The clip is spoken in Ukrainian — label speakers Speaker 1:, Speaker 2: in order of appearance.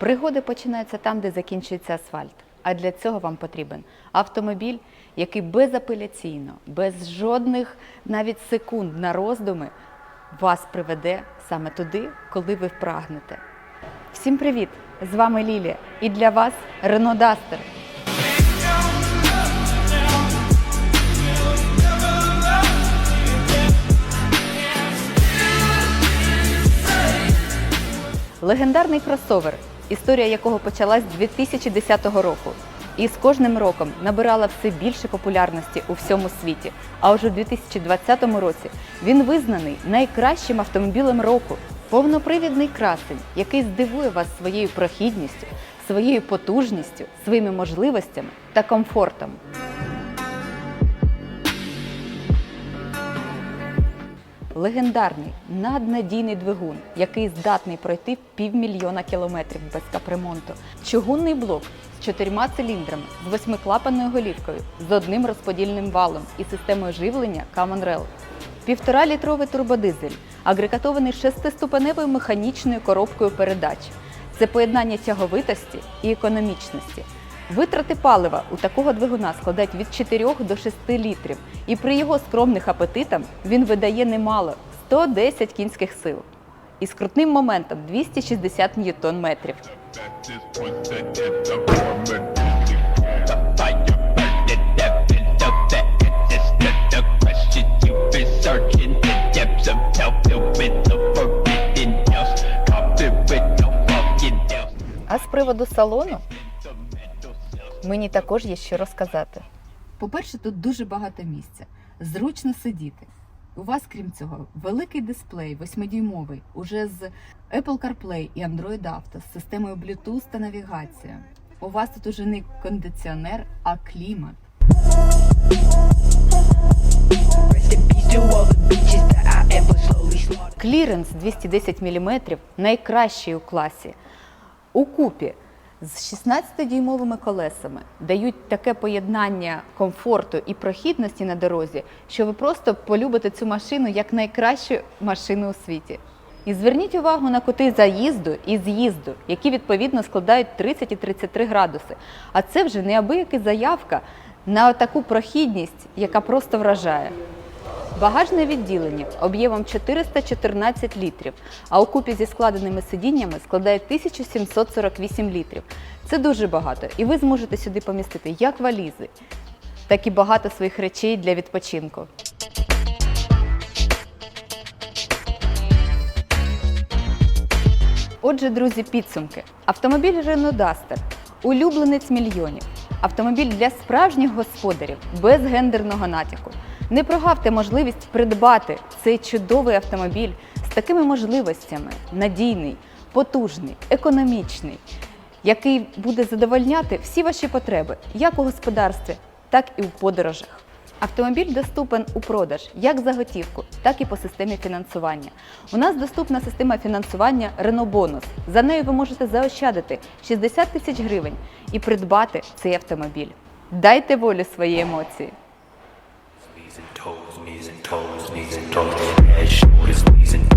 Speaker 1: Пригоди починаються там, де закінчується асфальт. А для цього вам потрібен автомобіль, який безапеляційно, без жодних навіть секунд на роздуми вас приведе саме туди, коли ви прагнете. Всім привіт! З вами Лілія. І для вас Рено Дастер. Легендарний кросовер, історія якого почалась 2010 року. І з кожним роком набирала все більше популярності у всьому світі. А вже у 2020 році він визнаний найкращим автомобілем року. Повнопривідний красень, який здивує вас своєю прохідністю, своєю потужністю, своїми можливостями та комфортом. Легендарний наднадійний двигун, який здатний пройти півмільйона кілометрів без капремонту. Чугунний блок з чотирма циліндрами, з восьмиклапанною голівкою, з одним розподільним валом і системою живлення Common Rail. Півтора літровий турбодизель, агрегатований шестиступеневою механічною коробкою передач. Це поєднання тяговитості і економічності. Витрати палива у такого двигуна складають від 4 до 6 літрів, і при його скромних апетитах він видає немало 110 кінських сил. І з крутним моментом 260 ньютон метрів. А з приводу салону мені також є що розказати. По-перше, тут дуже багато місця, зручно сидіти. У вас, крім цього, великий дисплей 8-дюймовий, уже з Apple CarPlay і Android Auto з системою Bluetooth та навігація. У вас тут уже не кондиціонер, а клімат. Кліренс 210 мм найкращий у класі. У купі з 16-дюймовими колесами дають таке поєднання комфорту і прохідності на дорозі, що ви просто полюбите цю машину як найкращу машину у світі. І зверніть увагу на кути заїзду і з'їзду, які відповідно складають 30 і 33 градуси. А це вже неабияка заявка на таку прохідність, яка просто вражає. Багажне відділення об'ємом 414 літрів, а у купі зі складеними сидіннями складає 1748 літрів. Це дуже багато, і ви зможете сюди помістити як валізи, так і багато своїх речей для відпочинку. Отже, друзі, підсумки. Автомобіль Renault Duster – улюбленець мільйонів. Автомобіль для справжніх господарів без гендерного натяку. Не прогавте можливість придбати цей чудовий автомобіль з такими можливостями: надійний, потужний, економічний, який буде задовольняти всі ваші потреби як у господарстві, так і у подорожах. Автомобіль доступен у продаж як за готівку, так і по системі фінансування. У нас доступна система фінансування Bonus. За нею ви можете заощадити 60 тисяч гривень і придбати цей автомобіль. Дайте волю своїй емоції.
Speaker 2: and toes, knees and toes, knees and toes, head, shoulders, knees and toes.